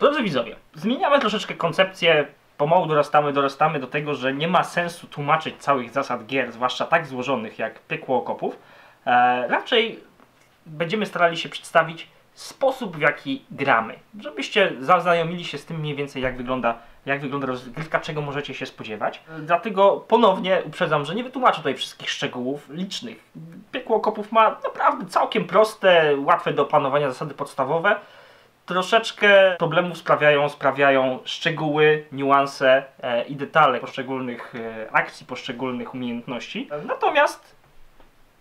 Drodzy widzowie, zmieniamy troszeczkę koncepcję, pomału dorastamy, dorastamy do tego, że nie ma sensu tłumaczyć całych zasad gier, zwłaszcza tak złożonych jak Piekło Okopów. E, raczej będziemy starali się przedstawić sposób, w jaki gramy, żebyście zaznajomili się z tym mniej więcej, jak wygląda, jak wygląda rozgrywka, czego możecie się spodziewać. Dlatego ponownie uprzedzam, że nie wytłumaczę tutaj wszystkich szczegółów licznych. Piekło Okopów ma naprawdę całkiem proste, łatwe do opanowania zasady podstawowe. Troszeczkę problemów sprawiają, sprawiają szczegóły, niuanse e, i detale poszczególnych e, akcji, poszczególnych umiejętności. Natomiast,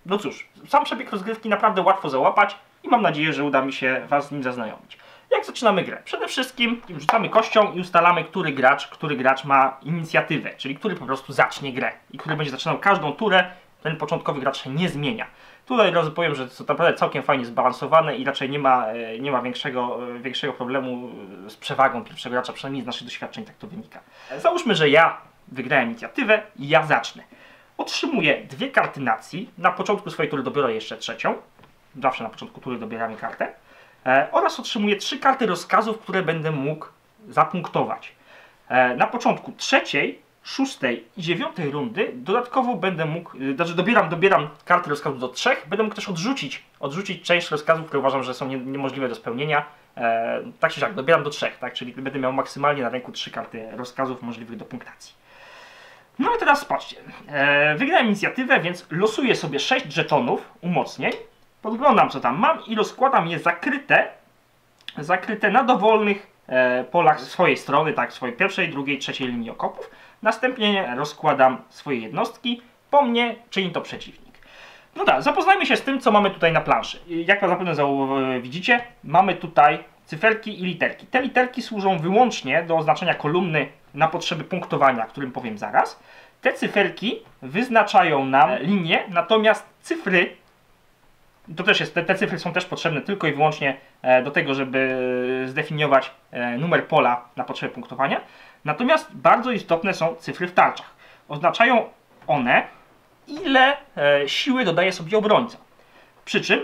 no cóż, sam przebieg rozgrywki naprawdę łatwo załapać i mam nadzieję, że uda mi się Was z nim zaznajomić. Jak zaczynamy grę? Przede wszystkim rzucamy kością i ustalamy, który gracz, który gracz ma inicjatywę, czyli który po prostu zacznie grę i który będzie zaczynał każdą turę, ten początkowy gracz się nie zmienia. Tutaj razu powiem, że to naprawdę całkiem fajnie zbalansowane i raczej nie ma, e, nie ma większego, e, większego problemu z przewagą pierwszego gracza, przynajmniej z naszych doświadczeń tak to wynika. Załóżmy, że ja wygrałem inicjatywę i ja zacznę. Otrzymuję dwie karty nacji, na początku swojej tury dobiorę jeszcze trzecią, zawsze na początku tury dobieramy kartę, e, oraz otrzymuję trzy karty rozkazów, które będę mógł zapunktować. E, na początku trzeciej, szóstej i dziewiątej rundy dodatkowo będę mógł, y, znaczy dobieram, dobieram karty rozkazów do trzech, będę mógł też odrzucić, odrzucić część rozkazów, które uważam, że są nie, niemożliwe do spełnienia. E, tak czy siak, dobieram do trzech, tak? czyli będę miał maksymalnie na ręku trzy karty rozkazów możliwych do punktacji. No i teraz patrzcie, e, wygrałem inicjatywę, więc losuję sobie 6 żetonów umocnień, podglądam co tam mam i rozkładam je zakryte, zakryte na dowolnych e, polach swojej strony, tak, swojej pierwszej, drugiej, trzeciej linii okopów. Następnie rozkładam swoje jednostki, po mnie czyni to przeciwnik. No tak, zapoznajmy się z tym, co mamy tutaj na planszy. Jak zapewne widzicie, mamy tutaj cyferki i literki. Te literki służą wyłącznie do oznaczenia kolumny na potrzeby punktowania, o którym powiem zaraz. Te cyferki wyznaczają nam linie, natomiast cyfry to też jest, te, te cyfry są też potrzebne tylko i wyłącznie e, do tego, żeby zdefiniować e, numer pola na potrzeby punktowania. Natomiast bardzo istotne są cyfry w tarczach. Oznaczają one, ile e, siły dodaje sobie obrońca. Przy czym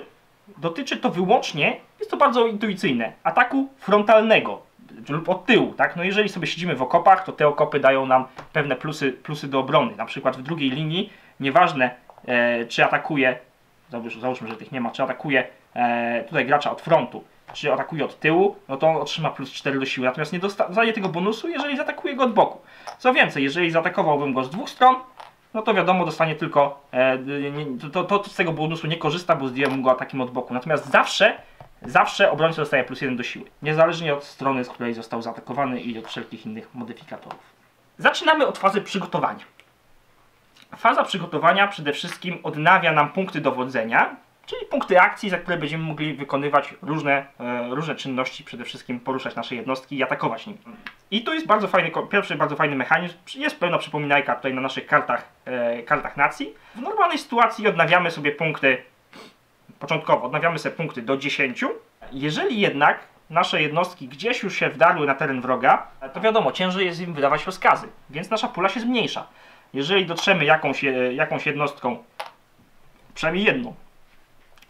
dotyczy to wyłącznie, jest to bardzo intuicyjne, ataku frontalnego lub od tyłu. Tak? No jeżeli sobie siedzimy w okopach, to te okopy dają nam pewne plusy, plusy do obrony. Na przykład w drugiej linii, nieważne e, czy atakuje, załóż, załóżmy, że tych nie ma, czy atakuje e, tutaj gracza od frontu, czy atakuje od tyłu, no to otrzyma plus 4 do siły. Natomiast nie dostaje tego bonusu, jeżeli zaatakuje go od boku. Co więcej, jeżeli zaatakowałbym go z dwóch stron, no to wiadomo, dostanie tylko, e, to, to, to z tego bonusu nie korzysta, bo zdjąłem go atakiem od boku. Natomiast zawsze, zawsze obrońca dostaje plus 1 do siły. Niezależnie od strony, z której został zaatakowany i od wszelkich innych modyfikatorów. Zaczynamy od fazy przygotowania. Faza przygotowania przede wszystkim odnawia nam punkty dowodzenia, czyli punkty akcji, za które będziemy mogli wykonywać różne, e, różne czynności, przede wszystkim poruszać nasze jednostki i atakować nimi. I to jest bardzo fajny, pierwszy bardzo fajny mechanizm. Jest pełna przypominajka tutaj na naszych kartach, e, kartach nacji. W normalnej sytuacji odnawiamy sobie punkty, początkowo odnawiamy sobie punkty do 10. Jeżeli jednak nasze jednostki gdzieś już się wdarły na teren wroga, to wiadomo, ciężej jest im wydawać rozkazy, więc nasza pula się zmniejsza. Jeżeli dotrzemy jakąś, e, jakąś jednostką, przynajmniej jedną,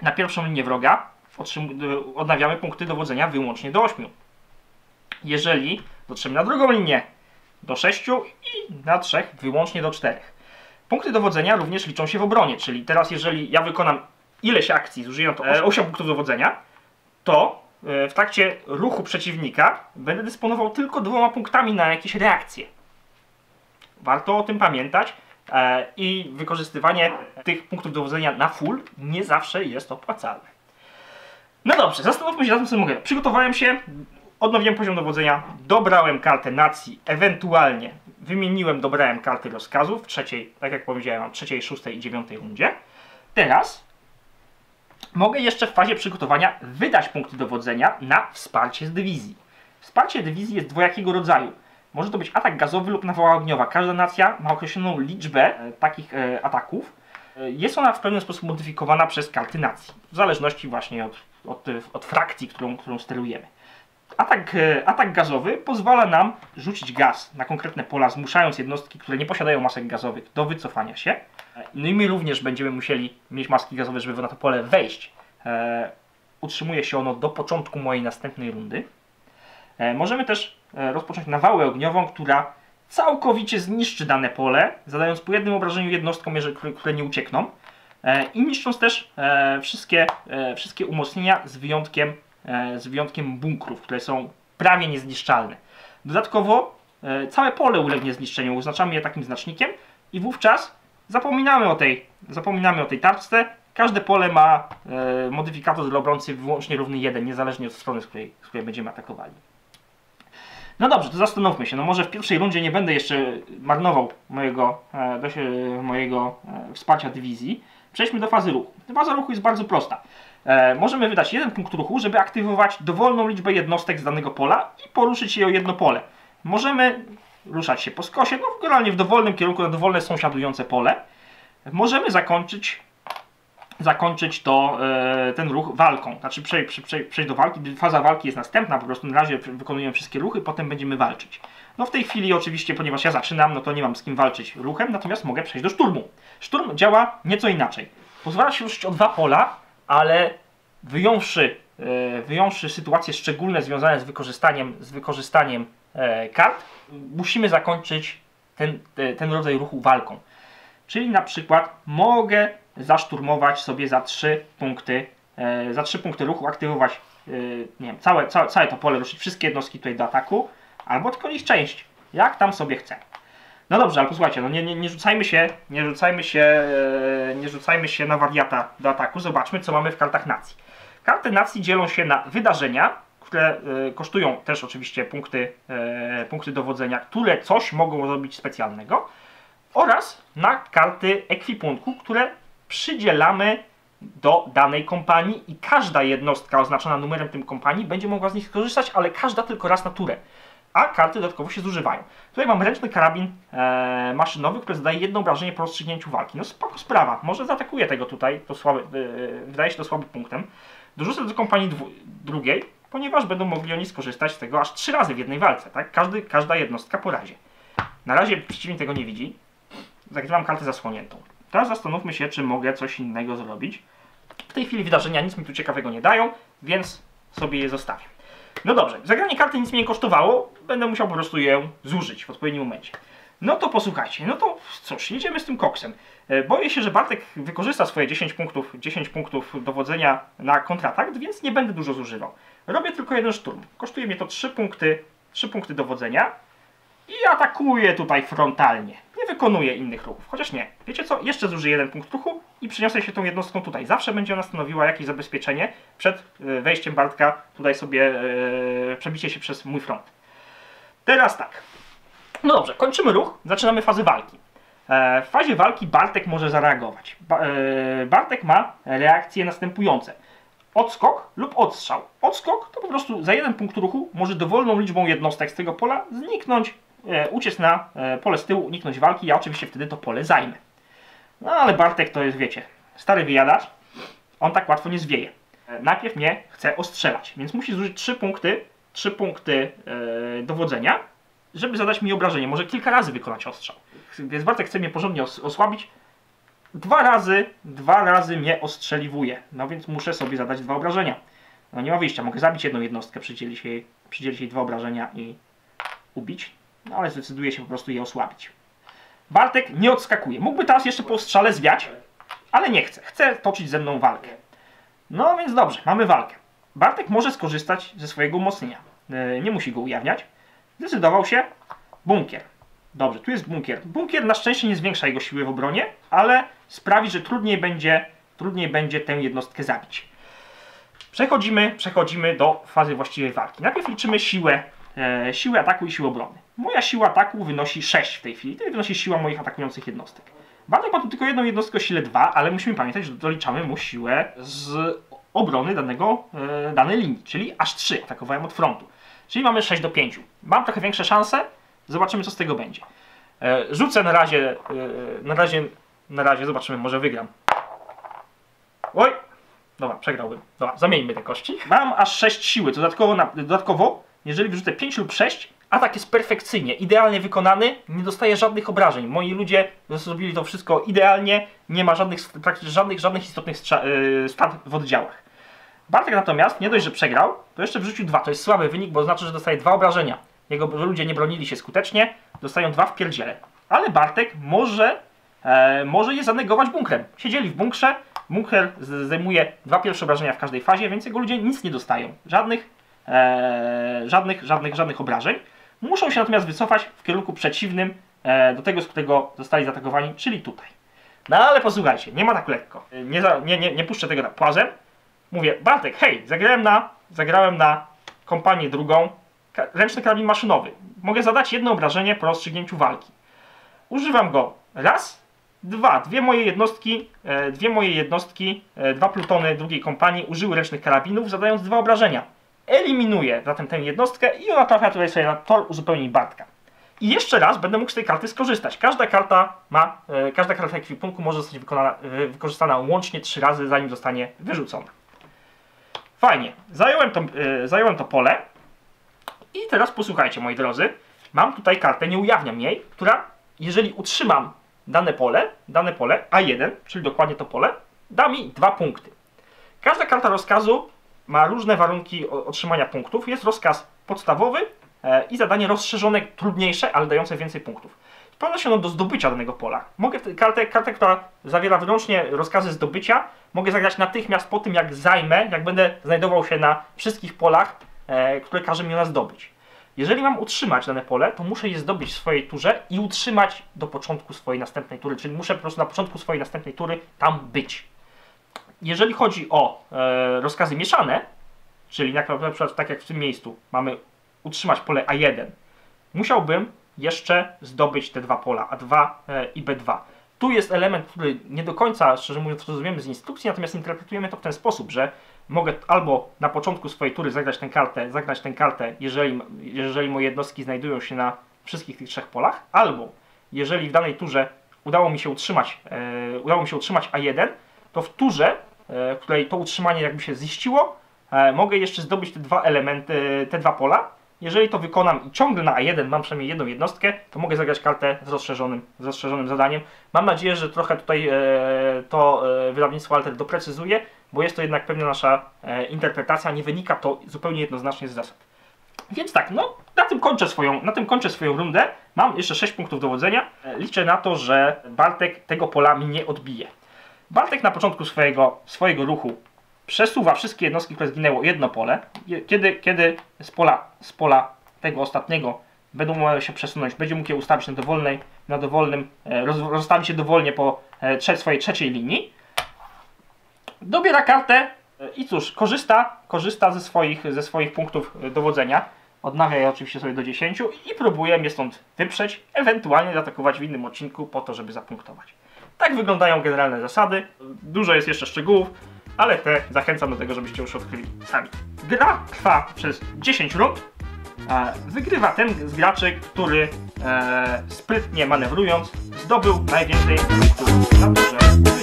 na pierwszą linię wroga, e, odnawiamy punkty dowodzenia wyłącznie do 8. Jeżeli dotrzemy na drugą linię, do 6 i na trzech wyłącznie do 4. Punkty dowodzenia również liczą się w obronie, czyli teraz jeżeli ja wykonam ileś akcji, zużyję to 8 punktów dowodzenia, to e, w trakcie ruchu przeciwnika będę dysponował tylko dwoma punktami na jakieś reakcje. Warto o tym pamiętać e, i wykorzystywanie tych punktów dowodzenia na full nie zawsze jest opłacalne. No dobrze, zastanówmy się nad tym, co mogę. Przygotowałem się, odnowiłem poziom dowodzenia, dobrałem kartę nacji, ewentualnie wymieniłem, dobrałem karty rozkazów w trzeciej, tak jak powiedziałem, trzeciej, szóstej i dziewiątej rundzie. Teraz mogę jeszcze w fazie przygotowania wydać punkty dowodzenia na wsparcie z dywizji. Wsparcie dywizji jest dwojakiego rodzaju. Może to być atak gazowy lub nawała ogniowa. Każda nacja ma określoną liczbę e, takich e, ataków. E, Jest ona w pewien sposób modyfikowana przez karty nacji, w zależności właśnie od, od, od frakcji, którą, którą sterujemy. Atak, atak gazowy pozwala nam rzucić gaz na konkretne pola, zmuszając jednostki, które nie posiadają masek gazowych do wycofania się. No i my również będziemy musieli mieć maski gazowe, żeby na to pole wejść. Utrzymuje się ono do początku mojej następnej rundy. E, możemy też e, rozpocząć nawałę ogniową, która całkowicie zniszczy dane pole, zadając po jednym obrażeniu jednostkom, które, nie uciekną e, i niszcząc też wszystkie, wszystkie umocnienia z wyjątkiem, z wyjątkiem bunkrów, które są prawie niezniszczalne. Dodatkowo całe pole ulegnie zniszczeniu, oznaczamy je takim znacznikiem i wówczas zapominamy o tej, zapominamy o tej tarczce. Każde pole ma modyfikator dla obrońcy wyłącznie równy 1, niezależnie od strony, z której, z której będziemy atakowali. No dobrze, to zastanówmy się. No może w pierwszej rundzie nie będę jeszcze marnował mojego, e, do, mojego e, wsparcia dywizji. Przejdźmy do fazy ruchu. Faza ruchu jest bardzo prosta. E, możemy wydać jeden punkt ruchu, żeby aktywować dowolną liczbę jednostek z danego pola i poruszyć je o jedno pole. Możemy ruszać się po skosie, no generalnie w dowolnym kierunku na dowolne sąsiadujące pole. Możemy zakończyć zakończyć to, e, ten ruch walką. Znaczy prze, prze, prze, przejść do walki. Faza walki jest następna, po prostu na razie wykonujemy wszystkie ruchy, potem będziemy walczyć. No w tej chwili oczywiście, ponieważ ja zaczynam, no to nie mam z kim walczyć ruchem, natomiast mogę przejść do szturmu. Szturm działa nieco inaczej. Pozwala się ruszyć o dwa pola, ale wyjąwszy, e, wyjąwszy sytuacje szczególne związane z wykorzystaniem, z wykorzystaniem e, kart, musimy zakończyć ten, ten rodzaj ruchu walką. Czyli na przykład mogę zaszturmować sobie za 3 punkty, e, za 3 punkty ruchu, aktywować e, nie wiem, całe, całe, całe to pole, ruszyć wszystkie jednostki tutaj do ataku, albo tylko ich część, jak tam sobie chcę. No dobrze, ale posłuchajcie, no nie, nie, nie rzucajmy się, nie rzucajmy się, e, nie rzucajmy się na wariata do ataku. Zobaczmy, co mamy w kartach nacji. Karty nacji dzielą się na wydarzenia, które kosztują też oczywiście punkty, punkty dowodzenia, które coś mogą robić specjalnego oraz na karty ekwipunku, które przydzielamy do danej kompanii i każda jednostka oznaczona numerem tym kompanii będzie mogła z nich skorzystać, ale każda tylko raz na turę. A karty dodatkowo się zużywają. Tutaj mam ręczny karabin e, maszynowy, który zadaje jedno obrażenie po rozstrzygnięciu walki. No spoko sprawa, może zaatakuję tego tutaj, to słaby, e, wydaje się to słabym punktem. Dorzucę do kompanii drugiej, ponieważ będą mogli oni skorzystać z tego aż trzy razy w jednej walce, tak? Każdy, każda jednostka po razie. Na razie przeciwnik tego nie widzi, zagrywam kartę zasłoniętą. Teraz zastanówmy się, czy mogę coś innego zrobić. W tej chwili wydarzenia nic mi tu ciekawego nie dają, więc sobie je zostawię. No dobrze, zagranie karty nic mnie nie kosztowało, będę musiał po prostu ją zużyć w odpowiednim momencie. No to posłuchajcie, no to cóż, jedziemy z tym koksem. E, Boję się, że Bartek wykorzysta swoje 10 punktów, 10 punktów dowodzenia na kontratak, więc nie będę dużo zużywał. Robię tylko jeden szturm. Kosztuje mnie to 3 punkty, 3 punkty dowodzenia i atakuję tutaj frontalnie. Nie wykonuję innych ruchów. Chociaż nie. Wiecie co? Jeszcze zużyję jeden punkt ruchu i przyniosę się tą jednostką tutaj. Zawsze będzie ona stanowiła jakieś zabezpieczenie przed e, wejściem Bartka tutaj sobie e, przebicie się przez mój front. Teraz tak. No dobrze, kończymy ruch. Zaczynamy fazę walki. E, w fazie walki Bartek może zareagować. Ba, e, Bartek ma reakcje następujące. Odskok lub odstrzał. Odskok to po prostu za jeden punkt ruchu może dowolną liczbą jednostek z tego pola zniknąć, uciec na e, pole z tyłu, uniknąć walki. Ja oczywiście wtedy to pole zajmę. No ale Bartek to jest, wiecie, stary wyjadacz. On tak łatwo nie zwieje. E, najpierw mnie chce ostrzelać, więc musi zużyć 3 punkty, 3 punkty e, dowodzenia, żeby zadać mi obrażenie. Może kilka razy wykonać ostrzał. Więc Bartek chce mnie porządnie os osłabić. Dwa razy, dwa razy mnie ostrzeliwuje. No więc muszę sobie zadać dwa obrażenia. No nie ma wyjścia, mogę zabić jedną jednostkę, przydzielić jej, przydzielić jej dwa obrażenia i ubić. No ale zdecyduję się po prostu je osłabić. Bartek nie odskakuje. Mógłby teraz jeszcze po ostrzale zwiać, ale nie chce. Chce toczyć ze mną walkę. No więc dobrze, mamy walkę. Bartek może skorzystać ze swojego umocnienia. Yy, nie musi go ujawniać. Zdecydował się bunkier. Dobrze, tu jest bunkier. Bunkier na szczęście nie zwiększa jego siły w obronie, ale sprawi, że trudniej będzie, trudniej będzie tę jednostkę zabić. Przechodzimy, przechodzimy do fazy właściwej walki. Najpierw liczymy siłę, e, siłę ataku i siłę obrony. Moja siła ataku wynosi 6 w tej chwili. To wynosi siła moich atakujących jednostek. Bartek ma tu tylko jedną jednostkę o sile 2, ale musimy pamiętać, że doliczamy mu siłę z obrony danego, e, danej linii, czyli aż 3 atakowałem od frontu. Czyli mamy 6 do 5. Mam trochę większe szanse, zobaczymy co z tego będzie. E, rzucę na razie, e, na razie, na razie, zobaczymy, może wygram. Oj! Dobra, przegrałbym. Dobra, zamieńmy te kości. Mam aż 6 siły, dodatkowo, na, dodatkowo jeżeli wyrzucę 5 lub 6, atak jest perfekcyjnie, idealnie wykonany, nie dostaje żadnych obrażeń. Moi ludzie zrobili to wszystko idealnie, nie ma żadnych, praktycznie żadnych, żadnych istotnych strat w oddziałach. Bartek natomiast nie dość, że przegrał, to jeszcze wrzucił dwa. To jest słaby wynik, bo znaczy, że dostaje dwa obrażenia. Jego ludzie nie bronili się skutecznie, dostają dwa w pierdziele. Ale Bartek może, e, może je zanegować bunkrem. Siedzieli w bunkrze, bunker zajmuje dwa pierwsze obrażenia w każdej fazie, więc jego ludzie nic nie dostają. Żadnych, e, żadnych, żadnych, żadnych obrażeń. Muszą się natomiast wycofać w kierunku przeciwnym e, do tego, z którego zostali zaatakowani, czyli tutaj. No ale posłuchajcie, nie ma tak lekko. Nie, za, nie, nie, nie puszczę tego tak płazem. Mówię, Bartek, hej, zagrałem na, zagrałem na kompanię drugą, ka- ręczny karabin maszynowy. Mogę zadać jedno obrażenie po rozstrzygnięciu walki. Używam go raz, dwa, dwie moje jednostki, e, dwie moje jednostki, e, dwa plutony drugiej kompanii użyły ręcznych karabinów, zadając dwa obrażenia. Eliminuję zatem tę jednostkę i ona trafia tutaj sobie na tor uzupełnień Bartka. I jeszcze raz będę mógł z tej karty skorzystać. Każda karta ma, e, każda karta ekwipunku może zostać wykonana, e, wykorzystana łącznie trzy razy, zanim zostanie wyrzucona. Fajnie. Zająłem to, e, zająłem to pole. I teraz posłuchajcie, moi drodzy. Mam tutaj kartę, nie ujawniam jej, która, jeżeli utrzymam dane pole, dane pole A1, czyli dokładnie to pole, da mi dwa punkty. Każda karta rozkazu ma różne warunki otrzymania punktów. Jest rozkaz podstawowy e, i zadanie rozszerzone, trudniejsze, ale dające więcej punktów. Spełnia się ono do zdobycia danego pola. Mogę kartę, kartę, która zawiera wyłącznie rozkazy zdobycia, mogę zagrać natychmiast po tym, jak zajmę, jak będę znajdował się na wszystkich polach, e, które każe mi ona zdobyć. Jeżeli mam utrzymać dane pole, to muszę je zdobyć w swojej turze i utrzymać do początku swojej następnej tury, czyli muszę po prostu na początku swojej następnej tury tam być. Jeżeli chodzi o e, rozkazy mieszane, czyli na przykład tak jak w tym miejscu mamy utrzymać pole A1, musiałbym jeszcze zdobyć te dwa pola, A2 e, i B2. Tu jest element, który nie do końca, szczerze mówiąc, rozumiemy z instrukcji, natomiast interpretujemy to w ten sposób, że mogę albo na początku swojej tury zagrać tę kartę, zagrać tę kartę, jeżeli, jeżeli moje jednostki znajdują się na wszystkich tych trzech polach, albo jeżeli w danej turze udało mi się utrzymać, e, udało mi się utrzymać A1, to w turze, w której to utrzymanie jakby się ziściło, e, mogę jeszcze zdobyć te dwa elementy, te dwa pola. Jeżeli to wykonam i ciągle na A1 mam przynajmniej jedną jednostkę, to mogę zagrać kartę z rozszerzonym, z rozszerzonym zadaniem. Mam nadzieję, że trochę tutaj e, to e, wydawnictwo Alter doprecyzuje, bo jest to jednak pewna nasza e, interpretacja, nie wynika to zupełnie jednoznacznie z zasad. Więc tak, no na tym kończę swoją, na tym kończę swoją rundę. Mam jeszcze 6 punktów dowodzenia. E, Liczę na to, że Bartek tego pola mi nie odbije. Bartek na początku swojego, swojego ruchu przesuwa wszystkie jednostki, które zginęło jedno pole. Kiedy, kiedy z, pola, z pola tego ostatniego będą mogły się przesunąć, będzie mógł je ustawić na, dowolnej, na dowolnym, e, roz, rozstawić się dowolnie po e, trze, swojej trzeciej linii. Dobiera kartę e, i cóż, korzysta, korzysta ze, swoich, ze swoich punktów dowodzenia. Odnawia je oczywiście sobie do 10 i próbuje mnie stąd wyprzeć, ewentualnie zaatakować w innym odcinku po to, żeby zapunktować. Tak wyglądają generalne zasady. Dużo jest jeszcze szczegółów, ale te zachęcam do tego, żebyście już odkryli sami. Gra trwa przez 10 rund. Wygrywa ten z graczy, który e, sprytnie manewrując zdobył najwięcej punktów na turze